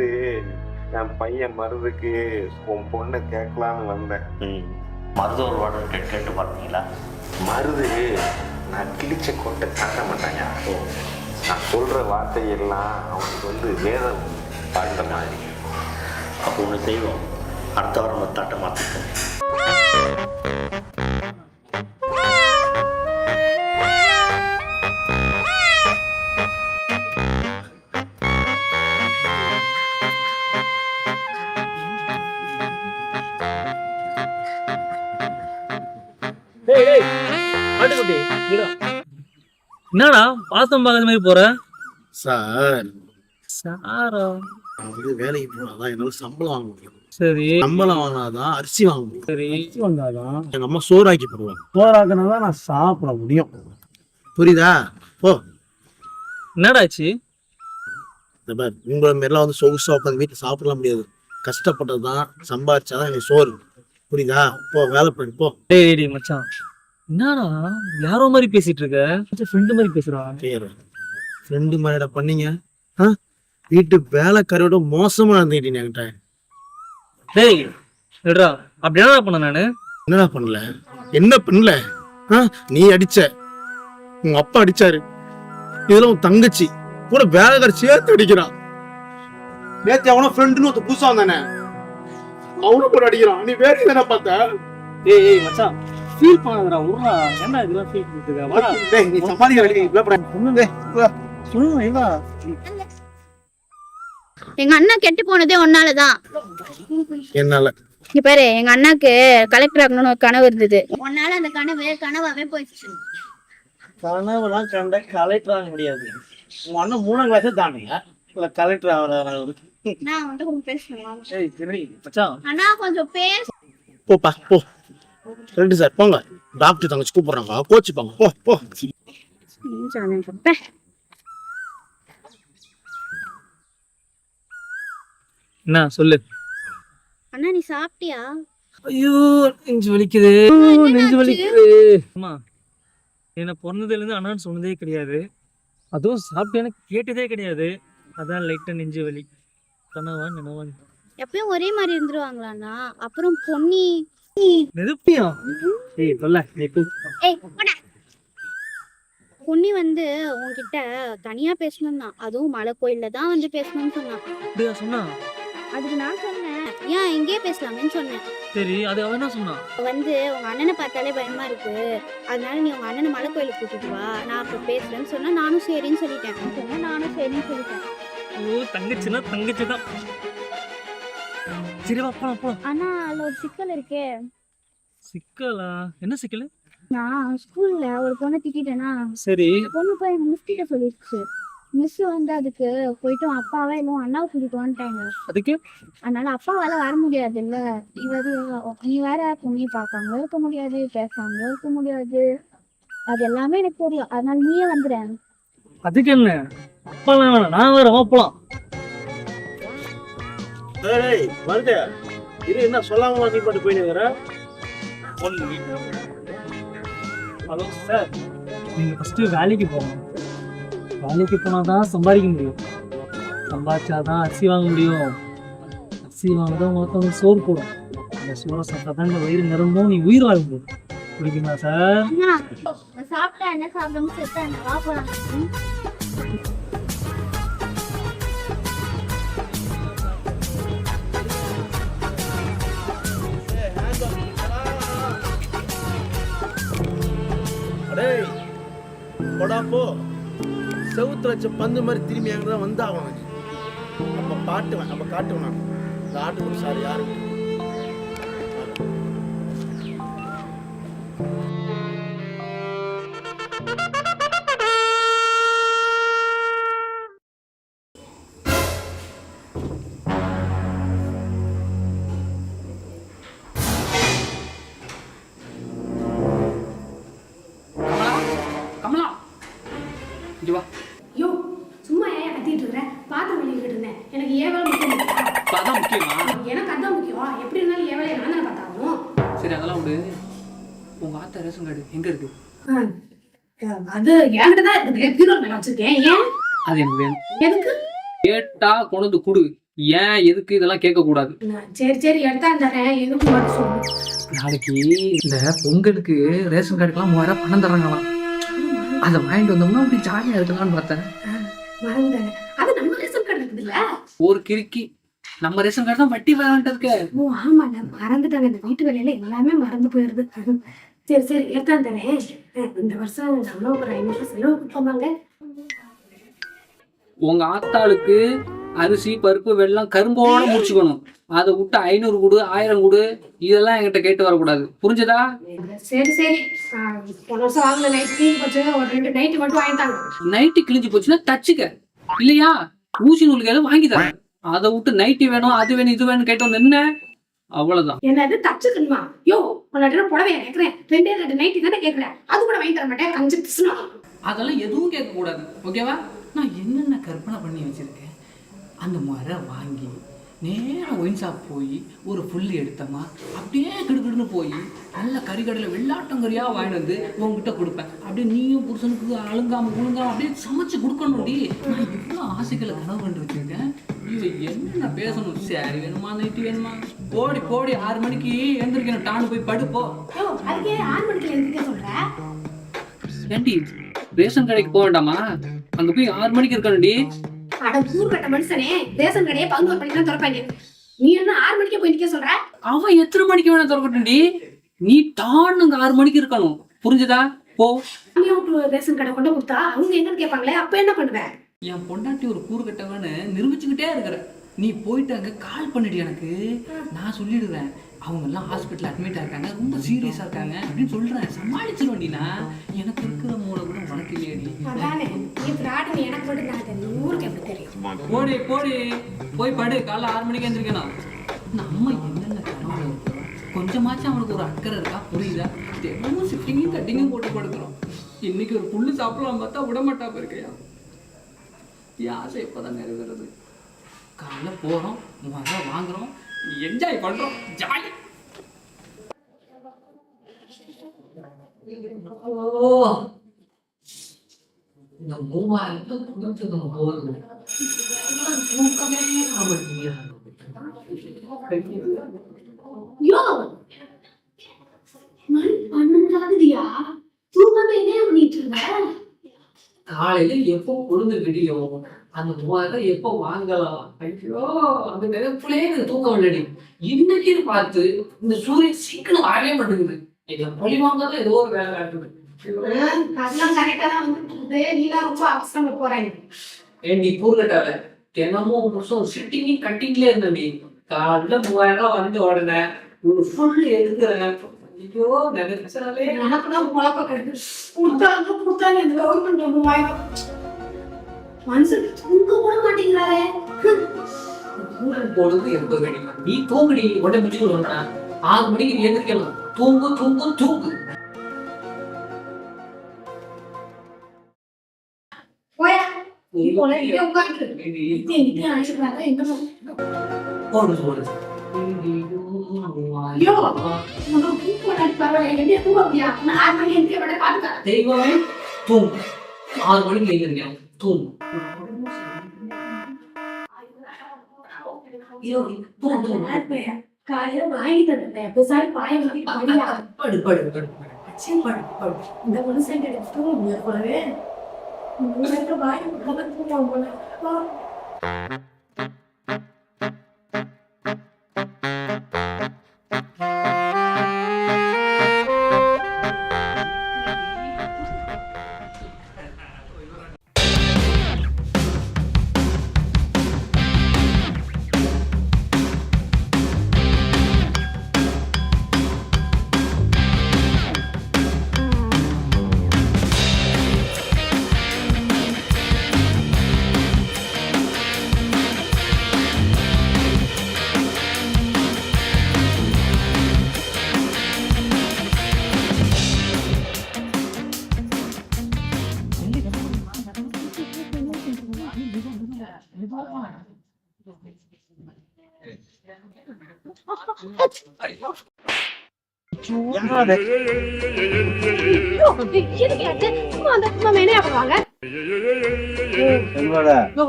பார்த்து என் பையன் மருதுக்கு உன் பொண்ணை கேட்கலான்னு வந்தேன். ம். மருதூர் வார்டன் கேட்டு பார்த்தீங்களா மருது நான் கிழிச்ச கொட்டை காட்ட மாட்டாங்க. நான் சொல்ற வார்த்தையெல்லாம் அவனுக்கு வந்து வேதம் பாண்ட மாதிரி. அப்போ ஒன்று செய்வோம். அடுத்த வாரம் மத்தாட்டை மாற்றிப்போம் என்னடா பாத்தம் பார்க்காத மாதிரி போற? சார். சாரா? நான் வந்து வேலைக்கு போனாதான் என்னால சம்பளம் வாங்க முடியும். சரி. சம்பளம் வாங்கினாதான் அரிசி வாங்க முடியும். சரி. வந்தாதான் எங்க அம்மா சோறாக்கி போடுவாங்க. சோறாக்கினாதான் நான் சாப்பிட முடியும். புரியுதா? ஓ என்னடாச்சு? உங்களை மாரிலாம் வந்து சொகுசா உட்காந்து வீட்டில் சாப்பிடலாம் முடியாது. கஷ்டப்பட்டது தான் சம்பாதிச்சாதான் எனக்கு சோறு. புரியுதா? போ வேலை பண்ணி போ. டேய் மச்சான். என்னடா யாரோ மாதிரி பேசிட்டு இருக்க ஃப்ரெண்டு மாதிரி பேசுறா பேர். ஃப்ரெண்டு மாதிரிடா பண்ணீங்க? ஆ? வீட்டு வேலைக்காரியோட மோசமா இருந்துக்கிட்டீங்க என்கிட்ட. டேய் எடுறா அப்படி என்னடா பண்ண நானு? என்னடா பண்ணல? என்ன பண்ணல? ஆ? நீ அடிச்ச. உங்க அப்பா அடிச்சாரு. இதுல உன் தங்கச்சி. கூட வேலைக்கார சேர்த்து அடிக்கிறான் நேத்து அவன ஃப்ரெண்டுன்னு ஒருத்த புதுசா வந்தானே. அவனை கூட அடிக்கிறான். நீ வேற என்ன பார்த்த? ஏய் ஏய் மச்சான். ஃபீல் பண்ணாதடா உருடா. ஏன்டா இதெல்லாம் ஃபீல் பண்ணிட்டு இருக்க வாடா. டேய் நீ சமாளிக்க வேலைக்கு இவ்வளவு பண்ண டேய் வா. சொல்லுங்க ஏவா எங்க அண்ணா கெட்டு போனதே ஒன்னாலதான் என்னால. இங்க பாரு எங்க அண்ணாக்கு கலெக்டர் ஆகணும்னு ஒரு கனவு இருந்தது. ஒன்னால அந்த கனவு கனவாவே போயிடுச்சு. கனவுலாம் கண்ட கலெக்டர் ஆக முடியாது. உங்க அண்ணன் மூணாம் கிளாஸே தானுங்க இல்ல கலெக்டர் ஆகிறாரு நான் வந்து கொஞ்சம் பேசணும்? ஏய் சரி மச்சான். அண்ணா கொஞ்சம் பேச. போப்பா போ. ரெண்டு சார் போங்க. டாக்டர் தங்கச்சி கூப்பிடுறாங்க. கோச்சுப்பாங்க போ போ. என்ன சொல்லு. அண்ணா நீ சாப்பிட்டியா? ஐயோ நெஞ்சு வலிக்குது. நெஞ்சு வலிக்குது. அம்மா என்ன பிறந்ததுல இருந்து அண்ணான்னு சொன்னதே கிடையாது. அதுவும் சாப்பிட்டேன்னு கேட்டதே கிடையாது. அதான் லைட்டா நெஞ்சு வலி. கனவா நினவா. எப்பயும் ஒரே மாதிரி இருந்துருவாங்களாண்ணா? அப்புறம் பொன்னி நெருப்பியா ஏய் சொல்ல நீ போ. ஏய் போடா. பொன்னி வந்து உன்கிட்ட தனியா பேசணும் தான். அதுவும் மலை கோயில்ல தான் வந்து பேசணும்னு சொன்னான் அப்படியா சொன்னா? அதுக்கு நான் சொன்னேன். ஏன் இங்கேயே பேசலாமேன்னு சொன்னேன். சரி அது அவன் என்ன சொன்னான் வந்து உங்க அண்ணனை பார்த்தாலே பயமா இருக்கு. அதனால நீ உங்க அண்ணனை மலை கோயிலுக்கு கூட்டிட்டு வா. நான் அப்ப பேசுறேன்னு சொன்னா நானும் சரின்னு சொல்லிட்டேன். சொன்னா நானும் சரின்னு சொல்லிட்டேன். ஓ தங்கச்சின்னா தங்கச்சி தான். சரி வா போலாம் போலாம். ஆனா அதுல ஒரு சிக்கல் இருக்கே. சிக்கலா? என்ன சிக்கல்? நான் ஸ்கூல்ல ஒரு பொண்ணை திட்டேனா சரி. பொண்ணு போய் எங்க மிஸ் கிட்ட சொல்லிடுச்சு மிஸ் வந்து அதுக்கு போயிட்டு அப்பாவை இல்லை அண்ணாவை கூட்டிட்டு வந்துட்டாங்க. அதுக்கு? அதனால அப்பாவால வர முடியாது இல்ல இவது நீ வேற பொண்ணி பார்க்காம இருக்க முடியாது பேசாம இருக்க முடியாது. அது எல்லாமே எனக்கு தெரியும். அதனால நீயே வந்துடுறேன் அதுக்கு என்ன? அப்பாலாம் வேணாம். நான் வேற போலாம். டேய் வருது இது என்ன சொல்லாம நீ பாட்டு போயிட்டு ஹலோ சார். நீங்க ஃபர்ஸ்ட் வேலைக்கு போகணும். வேலைக்கு போனா தான் சம்பாதிக்க முடியும். சம்பாதிச்சாதான் அரிசி வாங்க முடியும். அரிசி வாங்க தான் மொத்தவங்க சோறு போடும். அந்த சோறை சாப்பிட்டா தான் இந்த வயிறு நிரம்பும். நீ உயிர் வாழ முடியும். புரியுதுங்களா சார்? சாப்பிட்டா என்ன சாப்பிடாம செத்தா கொடாப்போ செவுத்துல வச்ச பந்து மாதிரி திரும்பி எங்க தான் வந்தாகணும் நீ பாட்டுவேன் நம்ம காட்டுவேன் நான். இந்த ஆட்டுக்கு சார் யாரு சரி அதெல்லாம் விடு. உங்க ஆத்தா ரேஷன் கார்டு எங்க இருக்கு? அது என்கிட்ட தான் வச்சிருக்கேன். ஏன்? அது எனக்கு வேணும். எதுக்கு? கேட்டா கொண்டு வந்து கொடு. ஏன் எதுக்கு? இதெல்லாம் கேட்க கூடாது சரி சரி எடுத்தா தரேன். எதுக்கு மட்டும் சொல்லு நாளைக்கு இந்த பொங்கலுக்கு ரேஷன் கார்டுக்கெல்லாம் மூவாயிரம் பணம் தர்றாங்களாம். அதை வாங்கிட்டு வந்தோம்னா அப்படி ஜாலியா இருக்கலாம்னு பார்த்தேன். அது நம்ம ரேஷன் கார்டு இருக்குதுல்ல? ஒரு கிறுக்கி. நம்ம ரேஷன் கார்டு தான் வட்டி விளையாண்டதுக்கு ஓ ஆமாண்ண மறந்துட்டாங்க. இந்த வீட்டு வேலையில எல்லாமே மறந்து போயிருது. சரி சரி எடுத்தா தரேன் இந்த வருஷம் நம்மளும் ஒரு ஐநூறு செலவு கொடுப்போமாங்க உங்க ஆத்தாளுக்கு அரிசி பருப்பு வெல்லம் கரும்போட முடிச்சுக்கணும். அதை விட்டு ஐநூறு கொடு ஆயிரம் கொடு இதெல்லாம் என்கிட்ட கேட்டு வரக்கூடாது. புரிஞ்சதா? சரி சரி. போன வருஷம் வாங்கின நைட் தீ போச்சு. ஒரு ரெண்டு நைட்டு மட்டும் வாங்கிட்டாங்க. நைட்டு கிழிஞ்சு போச்சுன்னா தச்சுக்க. இல்லையா? ஊசி நூல் கையில வாங்கி தரேன். அதை விட்டு நைட்டி வேணும் அது வேணும் இது வேணும் கேட்டோம் நின்ன. அவ்வளவுதான். என்னது தச்சுக்கணுமா? யோ உன்ன புடவைய கேக்குறேன். ரெண்டே ரெண்டு நைட்டி தானே கேக்குறேன். அது கூட வாங்கி தர மாட்டேன். கஞ்சி பிசுனா அதெல்லாம் எதுவும் கேட்க கூடாது ஓகேவா நான் என்னென்ன கற்பனை பண்ணி வச்சிருக்கேன்? அந்த முறை வாங்கி நேரா ஒயின் ஷாப் போய் ஒரு புல்லு எடுத்தோமா அப்படியே கிடுக்கிடுன்னு போய் நல்ல கறிக்கடையில் வெள்ளாட்டங்கறியா வாங்கிட்டு வந்து உங்ககிட்ட கொடுப்பேன். அப்படியே நீயும் புருஷனுக்கு அழுங்காம குழுங்காம அப்படியே சமைச்சு கொடுக்கணும்டி. நான் இவ்வளோ ஆசைகளை கனவு கண்டு வச்சிருக்கேன் இவ என்ன பேசணும்? சரி வேணுமா நைட்டு வேணுமா? போடி போடி ஆறு மணிக்கு எழுந்திருக்கணும் டான்னு போய் படுப்போ. ஏண்டி ரேஷன் கடைக்கு போக வேண்டாமா? அங்க போய் ஆறு மணிக்கு இருக்கணும்டி. அட ஊர்கட்ட மனுஷனே ரேஷன் கடையே பதினோரு மணிக்கு தான் திறப்பாங்க. நீ என்ன ஆறு மணிக்கே போய் நிக்க சொல்ற? அவன் எத்தனை மணிக்கு வேணா திறக்கட்டும்டி. நீ டான்னு ஆறு மணிக்கு இருக்கணும். புரிஞ்சுதா? போ. ரேஷன் கடை கொண்டு கொடுத்தா அவங்க எங்கன்னு கேட்பாங்களே அப்ப என்ன பண்ணுவேன் என் பொண்டாட்டி ஒரு கூறு கட்டவன்னு நிரூபிச்சுக்கிட்டே இருக்கிற. நீ போயிட்டு அங்க கால் பண்ணிடு எனக்கு. நான் சொல்லிடுவேன். அவங்க எல்லாம் ஹாஸ்பிட்டல் அட்மிட் ஆயிருக்காங்க. ரொம்ப சீரியஸா இருக்காங்க. அப்படின்னு சொல்றேன். சமாளிச்சிருவேன்டி நான் எனக்கு இருக்கிற மூளை கூட உனக்கு இல்லையடி எனக்கு மட்டும் தான் தெரியும். ஊருக்கு எப்படி தெரியும்? போடி போடி. போய் படு. காலைல ஆறு மணிக்கு எந்திரிக்கணும். நம்ம என்னென்ன கனவு கொஞ்சமாச்சும் அவனுக்கு ஒரு அக்கறை இருக்கா? புரியுதா? தினமும் ஷிஃப்டிங்கும் கட்டிங்கும் போட்டு படுக்கிறோம். இன்னைக்கு ஒரு புல்லு சாப்பிடலாம் பார்த்தா விட மாட்டா இருக்கையா என் ஆசை எப்போதான் நிறைவேறது. காலைல போகிறோம் வாங்குறோம். என்ஜாய் பண்ணுறோம் ஜாலி ஓ. இந்த மூவாயிரத்தை கொடுத்தது போதும். தூக்கமே யோ. மணி பன்னெண்டாவதுயா? பண்ணிட்டு இருந்த காலையில எப்போ பொழுது விடியும்? அந்த மூவாயிரம் எப்போ வாங்கலாம்? ஐயோ அந்த நினைப்புலயே எனக்கு தூக்கம் இல்லடி இன்னைக்கு பார்த்து இந்த சூரியன் சீக்கிரம் வரவே மாட்டேங்குது. இதை பழி வாங்காதான் ஏதோ ஒரு வேலை காட்டுது அதெல்லாம் கரெக்டா தான் இருக்கு. நீலாம் ரொம்ப அவசரமா போறாங்க ஏன் நீ பூர்கட்டால தினமும் வருஷம் சிட்டிங்கும் கட்டிங்லேயே இருந்தடி காலைல மூவாயிரம் ரூபாய் வந்து உடனே ஒரு ஃபுல் எடுக்கிறேன். ஐயோ நினைச்சாலே. எனக்குதான் குழப்பம் கிடைக்கு கொடுத்தாங்க கொடுத்தாங்க. இந்த கவர்மெண்ட் மூவாயிரம். மனுஷன் தூங்க கூட மாட்டேங்கிறாரே. தூங்கும் பொழுது எண்பது மணி நீ தூங்குடி. உடனே முடிச்சு விடுவேன் ஆறு மணிக்கு நீ எழுந்திரிக்கலாம் தூங்கு தூங்கு தூங்கு. போயா நீ போல இங்கே உட்காந்து எங்க அழைச்சிக்கிறாங்க எங்க போடு போடு. ஐயோ உனக்கு தூக்கம் அடிப்பாரு என்ன தூங்க முடியா நான் ஆறு மணி எந்திரிக்க விட பாத்துக்க தெய்வமே தூங்கு. ஆறு மணிக்கு எழுந்திரிக்கலாம் தூங்கு ஐயோ, தூங்கு தூங்கு காலையில வாங்கி தந்தேன் பெருசாலி பாய வச்சு படியா படு படு படு படு. அச்சே படு படு இந்த மனுஷன் தூங்க போலவே வாய் போல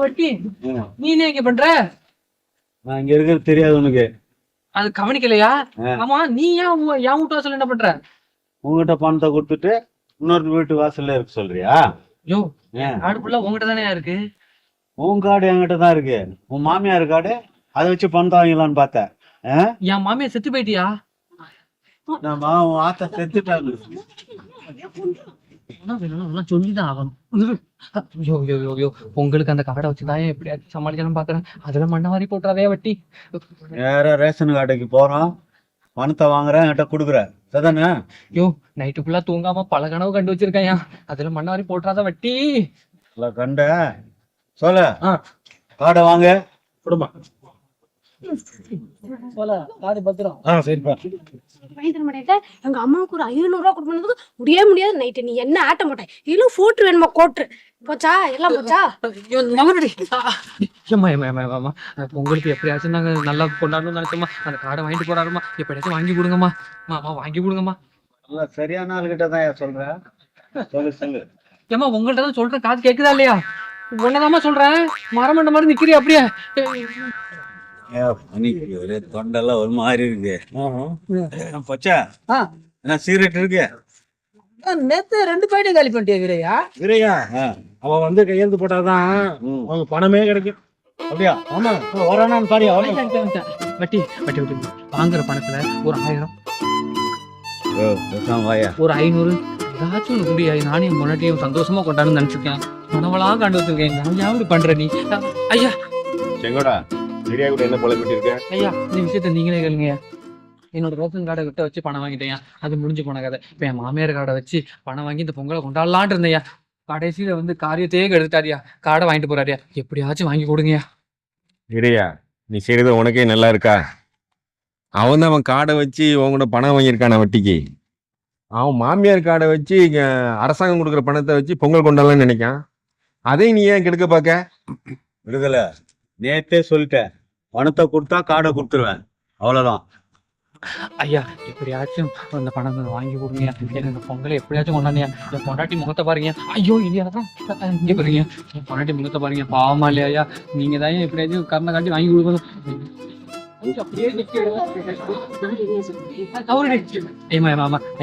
வட்டி நீ என்ன இங்க பண்ற? நான் இங்க இருக்கிறது தெரியாது உனக்கு. அது கவனிக்கலையா. ஆமா நீ ஏன் என் வீட்டு வாசல் என்ன பண்ற? உங்ககிட்ட பணத்தை கொடுத்துட்டு இன்னொரு வீட்டு வாசல்ல இருக்க சொல்றியா? யோ? காடு ஃபுல்லா உங்ககிட்ட தானே இருக்கு? உன் கார்டு என்கிட்ட தான் இருக்கு. உன் மாமியார் கார்டு அதை வச்சு பணத்தை வாங்கிடலான்னு பார்த்தேன்? என் மாமியா செத்து போயிட்டியா? நம்ம உன் ஆத்தா வேணும் சொல்லிதான் ஆகணும். அந்த காடை வச்சுதான் எப்படியாச்சும் சமாளிக்கணும் பாக்குறேன். அதுல மண்ணை வாரி போட்டுறாதே வட்டி. நேரா ரேஷன் கடைக்கு போறோம் பணத்தை வாங்குறேன் என்கிட்ட கொடுக்குற. சரிதானே? யோ நைட்டு ஃபுல்லா தூங்காம பல கனவு கண்டு வச்சிருக்கேன் அதுல மண்ணை வாரி போட்டுறாத வட்டி. கண்ட. சொல்ல. ஆ. கார்டை வாங்க. கொடுமா போல காடு பத்திரம். ஆ சரிப்பா. வாங்கி தர மாட்டேன் எங்க அம்மாவுக்கு ஒரு ஐநூறு ரூபா கொடுப்பதுக்கு முடியவே முடியாது. நைட்டு நீ என்ன ஆட்ட மாட்டேன் இலும் போட்டு வேணுமா? கோட்டு. போச்சா? எல்லாம் போச்சா? உங்களுக்கு எப்படியாச்சும் நாங்க நல்லா கொண்டாடணும்னு நினைச்சோமா அந்த காடை வாங்கிட்டு போறாருமா எப்படியாச்சும் வாங்கி கொடுங்கம்மா. மாமா வாங்கி கொடுங்கம்மா. சரியான ஆளுகிட்ட தான் சொல்றேன் சொல்லு சொல்லு. ஏம்மா உங்கள்ட்ட தான் சொல்றேன் காது கேக்குதா இல்லையா? உன்னதாம்மா சொல்றேன். மரமண்ட மாதிரி நிக்கிறியா அப்படியே? பனிக்கு ஒரே தொண்டெல்லாம் ஒரு மாதிரி இருக்கு. பச்சா ஆ. என்ன சீரட் இருக்கு? நேத்து ரெண்டு பாயிண்ட் காலி பண்ணிட்டியா வீரையா? வீரையா அவன் வந்து கையெழுத்து போட்டாதான். அவங்க பணமே கிடைக்கும். அப்படியா? ஆமா வரானான்னு பாரியா வட்டி வட்டி வட்டி வாங்குற பணத்துல ஒரு ஆயிரம். ஒரு ஐநூறு. ஏதாச்சும் ஒன்று குடியா நானே முன்னாடியே சந்தோஷமா கொண்டாடணும்னு நினைச்சிருக்கேன். உணவலா கண்டு வச்சிருக்கேன். நான் யாவது பண்ற நீ. ஐயா. செங்கோடா சரியா கூட என்ன குழப்பிட்டு இருக்க? ஐயா இந்த விஷயத்த நீங்களே கேளுங்க என்னோட ரேஷன் கார்டை கிட்ட வச்சு பணம் வாங்கிட்டேன் அது முடிஞ்சு போன கதை. இப்போ என் மாமியார் கார்டை வச்சு பணம் வாங்கி இந்த பொங்கலை கொண்டாடலான்ட்டு இருந்தேயா கடைசியில வந்து காரியத்தையே கெடுத்தாரியா கார்டை வாங்கிட்டு போறாரியா எப்படியாச்சும் வாங்கி கொடுங்கயா இடையா நீ செய்யறது உனக்கே நல்லா இருக்கா? அவன் தான் அவன் காடை வச்சு உங்கள்கிட்ட பணம் வாங்கியிருக்கான வட்டிக்கு. அவன் மாமியார் காடை வச்சு இங்க அரசாங்கம் கொடுக்குற பணத்தை வச்சு பொங்கல் கொண்டாடலாம்னு நினைக்கான். அதையும் நீ ஏன் கெடுக்க பார்க்க? விடுதலை நேத்தே சொல்லிட்டேன். பணத்தை கொடுத்தா கார்டை கொடுத்துருவேன். அவ்வளவுதான். ஐயா எப்படியாச்சும் அந்த பணம் வாங்கி கொடுங்க. எனக்கு இந்த பொங்கலை எப்படியாச்சும் கொண்டாண்டியா என் பொண்டாட்டி முகத்தை பாருங்க. ஐயோ இல்லையா இங்க பாருங்க. என் பொண்டாட்டி முகத்தை பாருங்க. பாவமா இல்லையா ஐயா? நீங்க தான் எப்படியாச்சும் கருணை காட்டி வாங்கி கொடுக்கணும்.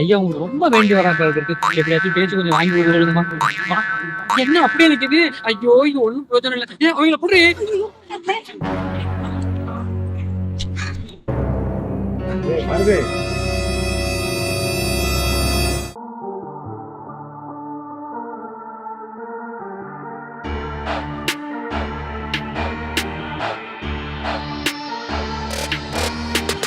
ஐயா உங்களுக்கு ரொம்ப வேண்டி எப்படியாச்சும் பேச்சு கொஞ்சம் வாங்கி கொடுக்கணுமா? என்ன அப்படியே நிக்குது? ஐயோ இது ஒண்ணும் பிரயோஜனம் இல்லை. ஏன் அவங்கள வருது